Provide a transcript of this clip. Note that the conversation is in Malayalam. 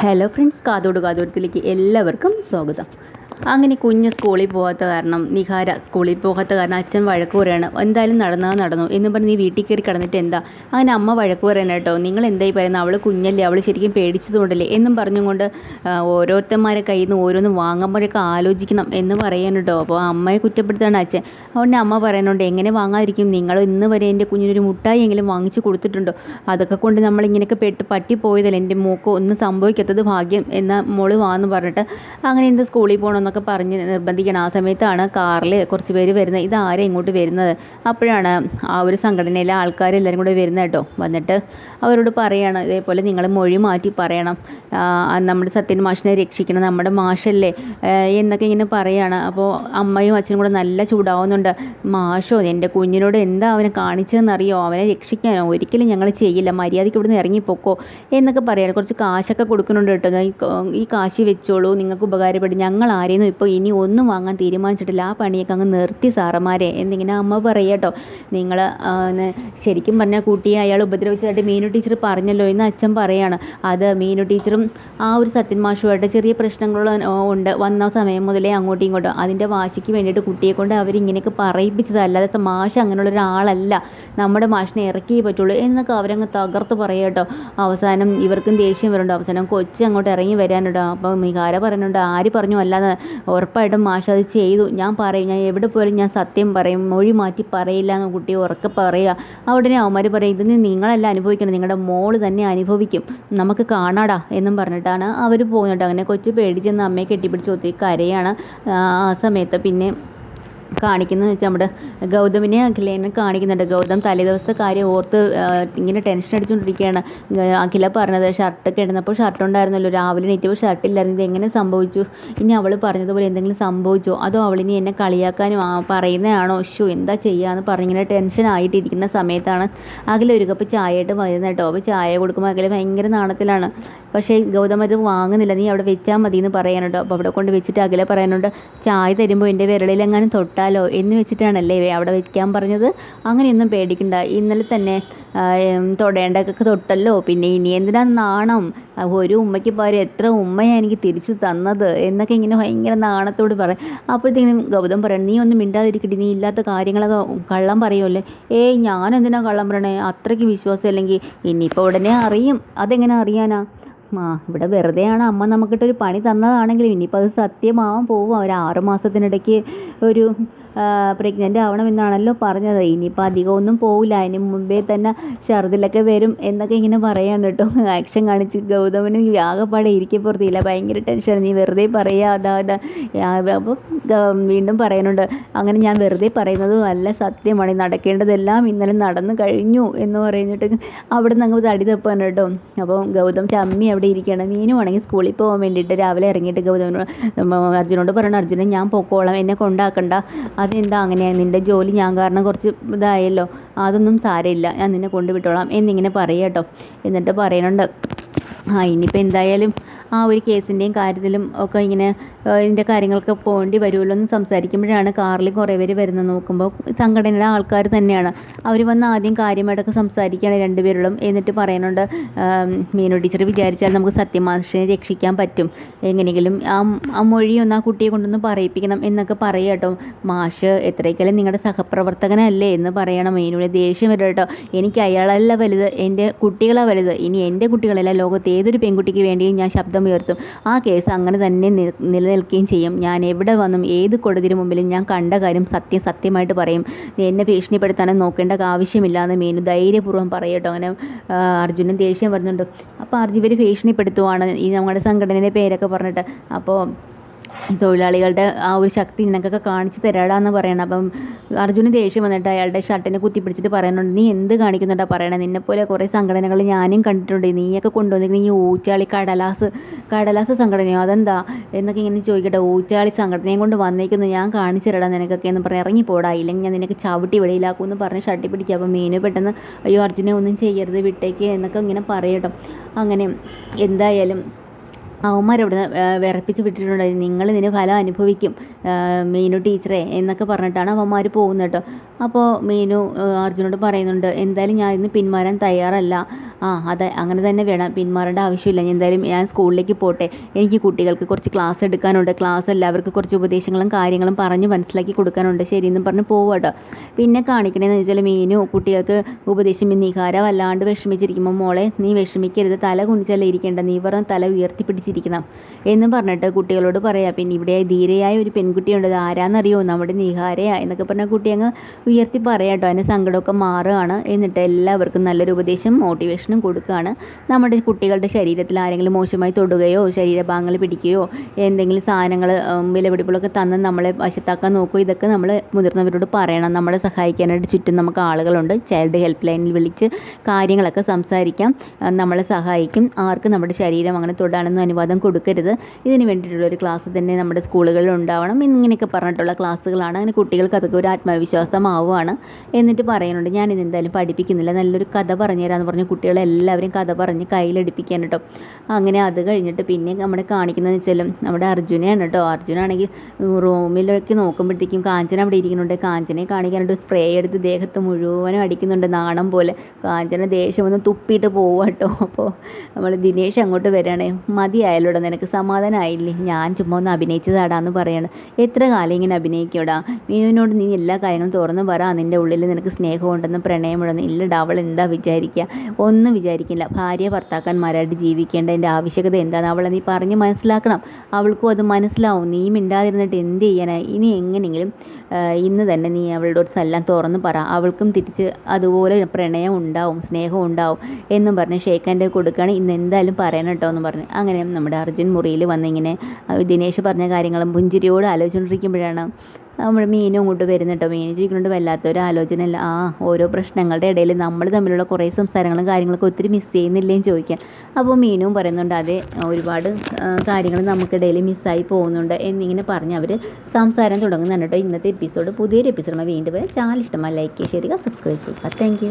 ഹലോ ഫ്രണ്ട്സ് കാതോട് കാതോടത്തിലേക്ക് എല്ലാവർക്കും സ്വാഗതം. അങ്ങനെ കുഞ്ഞ് സ്കൂളിൽ പോകാത്ത കാരണം നിഹാര സ്കൂളിൽ പോകാത്ത കാരണം അച്ഛൻ വഴക്ക് പറയാണ് എന്തായാലും നടന്നാൽ നടന്നു എന്ന് പറഞ്ഞ് നീ വീട്ടിൽ കയറി കിടന്നിട്ട് എന്താ? അങ്ങനെ അമ്മ വഴക്ക് പറയണ കേട്ടോ നിങ്ങൾ എന്തായി പറയുന്നത് അവൾ കുഞ്ഞല്ലേ അവൾ ശരിക്കും പേടിച്ചതുകൊണ്ടല്ലേ? എന്നും പറഞ്ഞുകൊണ്ട് ഓരോരുത്തന്മാരെ കയ്യിൽ നിന്ന് ഓരോന്ന് വാങ്ങുമ്പോഴൊക്കെ ആലോചിക്കണം എന്ന് പറയാൻ കേട്ടോ. അപ്പോൾ അമ്മയെ കുറ്റപ്പെടുത്താണ് അച്ഛൻ. അതുകൊണ്ട് അമ്മ പറയുന്നുണ്ട് എങ്ങനെ വാങ്ങാതിരിക്കും? നിങ്ങൾ ഇന്ന് വരെ എന്റെ കുഞ്ഞിനൊരു മുട്ടായി എങ്കിലും വാങ്ങിച്ചു കൊടുത്തിട്ടുണ്ടോ? അതൊക്കെ കൊണ്ട് നമ്മൾ ഇങ്ങനെയൊക്കെ പെട്ട് പറ്റിപ്പോയതല്ലേ? എന്റെ മോക്ക് ഒന്നും സംഭവിക്കാത്തത് ഭാഗ്യം എന്ന മോൾ വാന്ന് പറഞ്ഞിട്ട് അങ്ങനെ എന്ത് സ്കൂളിൽ പോകണമെന്നൊക്കെ പറഞ്ഞ് നിർബന്ധിക്കണം. ആ സമയത്താണ് കാറിൽ കുറച്ച് പേര് വരുന്നത്. ഇതാരെ ഇങ്ങോട്ട് വരുന്നത്? അപ്പോഴാണ് ആ ഒരു സംഘടനയിലെ ആൾക്കാരെല്ലാവരും കൂടെ വരുന്നത് കേട്ടോ. വന്നിട്ട് അവരോട് പറയണം ഇതേപോലെ നിങ്ങൾ മൊഴി മാറ്റി പറയണം. നമ്മുടെ സത്യൻ മാഷിനെ രക്ഷിക്കണം. നമ്മുടെ മാഷല്ലേ? എന്നൊക്കെ ഇങ്ങനെ പറയാണ്. അപ്പോൾ അമ്മയും അച്ഛനും കൂടെ നല്ല ചൂടാവുന്നുണ്ട്. മാഷോ എന്റെ കുഞ്ഞിനോട് എന്താ അവനെ കാണിച്ചതെന്നറിയോ? അവനെ രക്ഷിക്കാനോ ഒരിക്കലും ഞങ്ങൾ ചെയ്യില്ല. മര്യാദയ്ക്ക് ഇവിടുന്ന് ഇറങ്ങിപ്പോക്കോ. എന്നൊക്കെ പറയാണ്. കുറച്ച് കാശൊക്കെ കൊടുക്കുന്നുണ്ട് കേട്ടോ. ഈ കാശ് വെച്ചോളൂ. നിങ്ങൾക്ക് ഉപകാരപ്പെടും. ഞങ്ങൾ ആരെയും ഇപ്പോൾ ഇനി ഒന്നും വാങ്ങാൻ തീരുമാനിച്ചിട്ടില്ല. ആ പണിയൊക്കെ അങ്ങ് നിർത്തി സാറന്മാരെ എന്നിങ്ങനെ അമ്മ പറയട്ടോ നിങ്ങൾ ശരിക്കും പറഞ്ഞാൽ കുട്ടിയെ അയാൾ ഉപദ്രവിച്ചതായിട്ട് മീനു ടീച്ചർ പറഞ്ഞല്ലോ എന്ന് അച്ഛൻ പറയാണ്. അത് മീനു ടീച്ചറും ആ ഒരു സത്യൻ മാഷുമായിട്ട് ചെറിയ പ്രശ്നങ്ങൾ ഉണ്ട്. വന്ന സമയം മുതലേ അങ്ങോട്ടും ഇങ്ങോട്ടും. അതിന്റെ വാശിക്ക് വേണ്ടിയിട്ട് കുട്ടിയെ കൊണ്ട് അവരിങ്ങനെയൊക്കെ പറയിപ്പിച്ചത് അല്ലാതെ മാഷ് അങ്ങനെയുള്ള ഒരാളല്ല. നമ്മുടെ മാഷിനെ ഇറക്കിയേ പറ്റുള്ളൂ എന്നൊക്കെ അവരങ്ങ് തകർത്ത് പറയട്ടോ അവസാനം ഇവർക്കും ദേഷ്യം വരുന്നുണ്ട്. അവസാനം കൊച്ചി അങ്ങോട്ട് ഇറങ്ങി വരാനുണ്ടോ. അപ്പോൾ മികാര പറയുന്നുണ്ട് ആര് പറഞ്ഞു അല്ലാതെ ഉറപ്പായിട്ടും മാഷ് അത് ചെയ്തു. ഞാൻ പറയും ഞാൻ എവിടെ പോയാലും ഞാൻ സത്യം പറയും. മൊഴി മാറ്റി പറയില്ല എന്ന് കുട്ടി ഉറക്കെ പറയുക. അവിടെ അവന്മാർ പറയും ഇതിന് നിങ്ങളല്ല അനുഭവിക്കണം നിങ്ങളുടെ മോൾ തന്നെ അനുഭവിക്കും. നമുക്ക് കാണാടാ എന്നും പറഞ്ഞിട്ടാണ് അവർ പോകുന്നുണ്ട് അങ്ങനെ കൊച്ചു പേടിച്ചെന്ന് അമ്മയെ കെട്ടിപ്പിടിച്ച് ഒത്തിരി കരയാണ് ആ സമയത്ത്. പിന്നെ കാണിക്കുന്നത് വെച്ചാൽ നമ്മുടെ ഗൗതമിനെ അഖിലേനെ കാണിക്കുന്നുണ്ട്. ഗൗതം തലേദിവസത്തെ കാര്യം ഓർത്ത് ഇങ്ങനെ ടെൻഷൻ അടിച്ചുകൊണ്ടിരിക്കുകയാണ് അഖില പറഞ്ഞത് ഷർട്ട് ഇടുന്നപ്പോൾ ഷർട്ട് ഉണ്ടായിരുന്നല്ലോ. രാവിലെ നെറ്റപ്പോൾ ഷർട്ടില്ലായിരുന്നു ഇത് എങ്ങനെ സംഭവിച്ചു? ഇനി അവൾ പറഞ്ഞതുപോലെ എന്തെങ്കിലും സംഭവിച്ചോ? അതോ അവളിനി എന്നെ കളിയാക്കാനും പറയുന്നതാണോ? ഷു എന്താ ചെയ്യാന്ന് പറഞ്ഞിങ്ങനെ ടെൻഷൻ ആയിട്ടിരിക്കുന്ന സമയത്താണ് അഖില ഒരു കപ്പ് ചായ ആയിട്ട് വരുന്നത് കേട്ടോ. അപ്പോൾ ചായ കൊടുക്കുമ്പോൾ അഖില ഭയങ്കര നാണത്തിലാണ്. പക്ഷേ ഗൗതം അത് വാങ്ങുന്നില്ല. നീ അവിടെ വെച്ചാൽ മതി എന്ന് പറയാനുണ്ടോ. അപ്പോൾ അവിടെ കൊണ്ട് വെച്ചിട്ട് അകലെ പറയാനുണ്ട് ചായ തരുമ്പോൾ എന്റെ വിരളിലെങ്ങാനും തൊട്ടാലോ? എന്ന് വെച്ചിട്ടാണല്ലേ അവിടെ വെക്കാൻ പറഞ്ഞത്. അങ്ങനെയൊന്നും പേടിക്കണ്ട. ഇന്നലെ തന്നെ തൊടേണ്ടൊക്കെ തൊട്ടല്ലോ. പിന്നെ ഇനി എന്തിനാ നാണം? ഒരു ഉമ്മയ്ക്ക് പകരം എത്ര ഉമ്മയാണ് എനിക്ക് തിരിച്ചു തന്നത്? എന്നൊക്കെ ഇങ്ങനെ ഭയങ്കര നാണത്തോട് പറയും. അപ്പോഴത്തേക്കും ഗൗതം പറയണം നീ ഒന്നും മിണ്ടാതിരിക്കട്ടെ നീ ഇല്ലാത്ത കാര്യങ്ങളൊക്കെ കള്ളം പറയുമല്ലേ ഏയ് ഞാൻ എന്തിനാ കള്ളം പറയണേ? അത്രയ്ക്ക് വിശ്വാസം അല്ലെങ്കിൽ ഇനിയിപ്പോൾ ഉടനെ അറിയും. അതെങ്ങനെ അറിയാനാ? ആ ഇവിടെ വെറുതെയാണ് അമ്മ നമുക്കിട്ടൊരു പണി തന്നതാണെങ്കിലും ഇനിയിപ്പോൾ അത് സത്യമാവാൻ പോവും. ഒരു ആറ് മാസത്തിനിടയ്ക്ക് ഒരു പ്രഗ്നന്റ് ആവണമെന്നാണല്ലോ പറഞ്ഞത്. ഇനിയിപ്പോൾ അധികമൊന്നും പോവില്ല. അതിന് മുമ്പേ തന്നെ ഛർദിലൊക്കെ വരും എന്നൊക്കെ ഇങ്ങനെ പറയാണ് കേട്ടോ. ആക്ഷൻ കാണിച്ച് ഗൗതമന് ആകെപ്പാടെ ഇരിക്കപ്പുറത്തില്ല. ഭയങ്കര ടെൻഷൻ നീ വെറുതെ പറയുക അതാ അതാ. അപ്പോൾ വീണ്ടും പറയാനുണ്ട് അങ്ങനെ ഞാൻ വെറുതെ പറയുന്നതും അല്ല സത്യമാണ്. നടക്കേണ്ടതെല്ലാം ഇന്നലെ നടന്നു കഴിഞ്ഞു എന്ന് പറഞ്ഞിട്ട് അവിടെ നിന്ന് അങ്ങ് തടി തപ്പാണ് കേട്ടോ. അപ്പോൾ ഗൗതം ചമ്മി അവിടെ ഇരിക്കണം മീനും ആണെങ്കിൽ സ്കൂളിൽ പോകാൻ വേണ്ടിയിട്ട് രാവിലെ ഇറങ്ങിയിട്ട് ഗൗതമനോട് അർജുനോട് പറയണം. അർജുനൻ ഞാൻ പൊക്കോളാം. എന്നെ കൊണ്ടാക്കണ്ട. അതെന്താ അങ്ങനെ നിന്റെ ജോലി ഞാൻ കാരണം കുറച്ച് ഇതായല്ലോ. അതൊന്നും സാരമില്ല. ഞാൻ നിന്നെ കൊണ്ടുവിട്ടോളാം എന്നിങ്ങനെ പറയാം കേട്ടോ. എന്നിട്ട് പറയുന്നുണ്ട് ആ ഇനിയിപ്പോൾ എന്തായാലും ആ ഒരു കേസിന്റെയും കാര്യത്തിലും ഒക്കെ ഇങ്ങനെ ഇതിന്റെ കാര്യങ്ങൾക്ക് പോകേണ്ടി വരുമല്ലോ എന്ന് സംസാരിക്കുമ്പോഴാണ് കാറിൽ കുറേ പേര് വരുന്നത് നോക്കുമ്പോൾ. സംഘടനയുടെ ആൾക്കാർ തന്നെയാണ്. അവർ വന്ന് ആദ്യം കാര്യമായിട്ടൊക്കെ സംസാരിക്കുകയാണ് രണ്ടുപേരോടും. എന്നിട്ട് പറയുന്നുണ്ട് മീനു ടീച്ചർ വിചാരിച്ചാൽ നമുക്ക് സത്യമാഷിനെ രക്ഷിക്കാൻ പറ്റും. എങ്ങനെയെങ്കിലും ആ ആ മൊഴി ഒന്ന് ആ കുട്ടിയെ കൊണ്ടൊന്ന് പറയിപ്പിക്കണം എന്നൊക്കെ പറയുക കേട്ടോ. മാഷ് എത്രയൊക്കെയാലും നിങ്ങളുടെ സഹപ്രവർത്തകനല്ലേ എന്ന് പറയണം. മീനുടെ ദേഷ്യം വരും കേട്ടോ. എനിക്ക് അയാളല്ല വലുത് എന്റെ കുട്ടികളാണ് വലുത്. ഇനി എന്റെ കുട്ടികളല്ല ലോകത്ത് ഏതൊരു പെൺകുട്ടിക്ക് വേണ്ടിയും ഞാൻ ശബ്ദം ഉയർത്തും. ആ കേസ് അങ്ങനെ തന്നെ നിലനിൽക്കുകയും ചെയ്യും. ഞാൻ എവിടെ വന്നും ഏത് കോടതിയുടെ മുമ്പിലും ഞാൻ കണ്ട കാര്യം സത്യം സത്യമായിട്ട് പറയും. എന്നെ ഭീഷണിപ്പെടുത്താനും നോക്കേണ്ട ആവശ്യമില്ല എന്ന് മീനു ധൈര്യപൂർവം പറയട്ടോ അങ്ങനെ അർജുനൻ ദേഷ്യം വരുന്നുണ്ട്. അപ്പോൾ അർജുൻ ഇവർ ഭീഷണിപ്പെടുത്തുവാണ്. ഈ നമ്മുടെ സംഘടനയുടെ പേരൊക്കെ പറഞ്ഞിട്ട്. അപ്പോൾ തൊഴിലാളികളുടെ ആ ഒരു ശക്തി നിനക്കൊക്കെ കാണിച്ചു തരാടാന്ന് പറയണം. അപ്പം അർജുന് ദേഷ്യം വന്നിട്ട് അയാളുടെ ഷർട്ടിനെ കുത്തിപ്പിടിച്ചിട്ട് പറയുന്നുണ്ട് നീ എന്ത് കാണിക്കുന്നുണ്ടാ പറയണേ? നിന്നെപ്പോലെ കുറേ സംഘടനകൾ ഞാനും കണ്ടിട്ടുണ്ട്. നീയൊക്കെ കൊണ്ടുവന്നിരിക്കുന്ന ഈ ഊച്ചാളി കടലാസ് കടലാസ് സംഘടനയോ അതെന്താ എന്നൊക്കെ ഇങ്ങനെ ചോദിക്കട്ടെ. ഊറ്റാളി സംഘടനയും കൊണ്ട് വന്നേക്കുന്നു. ഞാൻ കാണിച്ചു തരടാ നിനക്കൊക്കെ എന്ന് പറഞ്ഞ് ഇറങ്ങിപ്പോടാ. ഇല്ലെങ്കിൽ ഞാൻ നിനക്ക് ചവിട്ടി വെളിയിലാക്കും എന്ന് പറഞ്ഞ് ഷട്ടി പിടിക്കുക അപ്പം മീനു പെട്ടെന്ന് അയ്യോ അർജുനെ ഒന്നും ചെയ്യരുത്. വിട്ടേക്ക് എന്നൊക്കെ ഇങ്ങനെ പറയട്ടോ അങ്ങനെ എന്തായാലും അവന്മാരവിടെ വിറപ്പിച്ച് വിട്ടിട്ടുണ്ട് നിങ്ങൾ ഇതിന് ഫലം അനുഭവിക്കും മീനു ടീച്ചറെ എന്നൊക്കെ പറഞ്ഞിട്ടാണ് അവന്മാർ പോകുന്നത് കേട്ടോ. അപ്പോൾ മീനു അർജുനോട് പറയുന്നുണ്ട് എന്തായാലും ഞാൻ ഇന്ന് പിന്മാറാൻ തയ്യാറല്ല. ആ അതെ അങ്ങനെ തന്നെ വേണം. പിന്മാറേണ്ട ആവശ്യമില്ല. ഞാൻ എന്തായാലും ഞാൻ സ്കൂളിലേക്ക് പോട്ടെ. എനിക്ക് കുട്ടികൾക്ക് കുറച്ച് ക്ലാസ് എടുക്കാനുണ്ട്. ക്ലാസ് എല്ലാവർക്കും കുറച്ച് ഉപദേശങ്ങളും കാര്യങ്ങളും പറഞ്ഞ് മനസ്സിലാക്കി കൊടുക്കാനുണ്ട്. ശരിയെന്നും പറഞ്ഞ് പോവാട്ടോ പിന്നെ കാണിക്കണേന്ന് വെച്ചാൽ മീനു കുട്ടികൾക്ക് ഉപദേശം നിഹാര വല്ലാണ്ട് വിഷമിച്ചിരിക്കുമ്പോൾ മോളെ നീ വിഷമിക്കരുത്. തല കുനിച്ചല്ല ഇരിക്കേണ്ട നീ പറഞ്ഞ തല ഉയർത്തിപ്പിടിച്ചിരിക്കണം എന്ന് പറഞ്ഞിട്ട് കുട്ടികളോട് പറയാം. പിന്നെ ഇവിടെ ധീരയായ ഒരു പെൺകുട്ടിയുണ്ട്. അത് ആരാന്നറിയോ? നമ്മുടെ നിഹാരയാ എന്നൊക്കെ പറഞ്ഞ കുട്ടി അങ്ങ് ഉയർത്തി പറയാട്ടോ അതിന് സങ്കടമൊക്കെ മാറുകയാണ്. എന്നിട്ട് എല്ലാവർക്കും നല്ലൊരു ഉപദേശം മോട്ടിവേഷനും കൊടുക്കുകയാണ് നമ്മുടെ കുട്ടികളുടെ ശരീരത്തിൽ ആരെങ്കിലും മോശമായി തൊടുകയോ ശരീരഭാഗങ്ങൾ പിടിക്കുകയോ എന്തെങ്കിലും സാധനങ്ങൾ വിലപിടിപ്പുകളൊക്കെ തന്ന് നമ്മളെ വശത്താക്കാൻ നോക്കുകയോ ഇതൊക്കെ നമ്മൾ മുതിർന്നവരോട് പറയണം. നമ്മളെ സഹായിക്കാനായിട്ട് ചുറ്റും നമുക്ക് ആളുകളുണ്ട്. ചൈൽഡ് ഹെൽപ്പ് ലൈനിൽ വിളിച്ച് കാര്യങ്ങളൊക്കെ സംസാരിക്കാം. നമ്മളെ സഹായിക്കും. ആർക്കും നമ്മുടെ ശരീരം അങ്ങനെ തൊടാനൊന്നും അനുവാദം കൊടുക്കരുത്. ഇതിന് വേണ്ടിയിട്ടുള്ള ഒരു ക്ലാസ് തന്നെ നമ്മുടെ സ്കൂളുകളിൽ ഉണ്ടാവണം. ഇങ്ങനെയൊക്കെ പറഞ്ഞിട്ടുള്ള ക്ലാസ്സുകളാണ് അങ്ങനെ കുട്ടികൾക്ക് അതൊക്കെ ഒരു ആത്മവിശ്വാസമാവുകയാണ് എന്നിട്ട് പറയുന്നുണ്ട് ഞാനിത് എന്തായാലും പഠിപ്പിക്കുന്നില്ല. നല്ലൊരു കഥ പറഞ്ഞു തരാമെന്ന് പറഞ്ഞ് കുട്ടികളെല്ലാവരും കഥ പറഞ്ഞ് കയ്യിലടിപ്പിക്കാൻ കേട്ടോ. അങ്ങനെ അത് കഴിഞ്ഞിട്ട് പിന്നെ നമ്മുടെ കാണിക്കുന്നതെന്ന് വെച്ചാൽ നമ്മുടെ അർജുനെയാണ് കേട്ടോ. അർജുനാണെങ്കിൽ റൂമിലേക്ക് നോക്കുമ്പോഴത്തേക്കും കാഞ്ചന അവിടെ ഇരിക്കുന്നുണ്ട്. കാഞ്ചനെ കാണിക്കാനായിട്ട് സ്പ്രേ എടുത്ത് ദേഹത്ത് മുഴുവനും അടിക്കുന്നുണ്ട്. നാണം പോലെ. കാഞ്ചന ദേഷ്യം ഒന്ന് തുപ്പിയിട്ട് പോവുക കേട്ടോ. അപ്പോൾ നമ്മൾ ദിനേശ് അങ്ങോട്ട് വരികയാണേ. മതിയായല്ലോടാ നിനക്ക് സമാധാനമായില്ലേ ഞാൻ ചുമ്മാ ഒന്ന് അഭിനയിച്ചതാടാന്ന് പറയാണ്. എത്ര കാലം ഇങ്ങനെ അഭിനയിക്കോടാ? മീനുവിനോട് നീ എല്ലാ കാര്യങ്ങളും തുറന്ന് പറ. നിന്റെ ഉള്ളിൽ നിനക്ക് സ്നേഹമുണ്ടെന്ന് പ്രണയമുണ്ടെന്ന്. ഇല്ലടാ അവൾ എന്താ വിചാരിക്കുക ഒന്നും വിചാരിക്കില്ല. ഭാര്യ ഭർത്താക്കന്മാരായിട്ട് ജീവിക്കേണ്ടതിന്റെ ആവശ്യകത എന്താണ്? അവളെ നീ പറഞ്ഞ് മനസ്സിലാക്കണം. അവൾക്കും അത് മനസ്സിലാവും. നീ മിണ്ടാതിരുന്നിട്ട് എന്ത് ചെയ്യാനായി ഇനി എങ്ങനെയെങ്കിലും ഇന്ന് തന്നെ നീ അവളോട് എല്ലാം തുറന്ന് പറ. അവൾക്കും തിരിച്ച് അതുപോലെ പ്രണയം ഉണ്ടാവും സ്നേഹം ഉണ്ടാവും എന്നും പറഞ്ഞ് ഷേഖാന്റെ കൊടുക്കുകയാണ്. ഇന്ന് എന്തായാലും പറയണം കേട്ടോ എന്ന് പറഞ്ഞ്. അങ്ങനെ നമ്മുടെ അർജുൻ മുറിയിൽ വന്നിങ്ങനെ ദിനേശ് പറഞ്ഞ കാര്യങ്ങളും പുഞ്ചിരിയോട് ആലോചിച്ചുകൊണ്ടിരിക്കുമ്പോഴാണ് നമ്മുടെ മീനും അങ്ങോട്ട് വരുന്നുണ്ടോ മീൻ ജീവിക്കുന്നുണ്ട് വല്ലാത്തൊരു ആലോചന അല്ല ആ ഓരോ പ്രശ്നങ്ങളുടെ ഇടയിൽ നമ്മൾ തമ്മിലുള്ള കുറേ സംസാരങ്ങളും കാര്യങ്ങളൊക്കെ ഒത്തിരി മിസ് ചെയ്യുന്നില്ലേന്ന് ചോദിക്കാൻ അപ്പോൾ മീനും പറയുന്നുണ്ട് അതെ ഒരുപാട് കാര്യങ്ങൾ നമുക്കിടയിൽ മിസ്സായി പോകുന്നുണ്ട് എന്നിങ്ങനെ പറഞ്ഞ് അവർ സംസാരം തുടങ്ങുന്നുണ്ട് കേട്ടോ ഇന്നത്തെ എപ്പിസോഡ് പുതിയൊരു എപ്പിസോഡ് വീണ്ടും ചാനൽ ഇഷ്ടമായി ലൈക്ക് ചെയ്യുക സബ്സ്ക്രൈബ് ചെയ്യുക താങ്ക്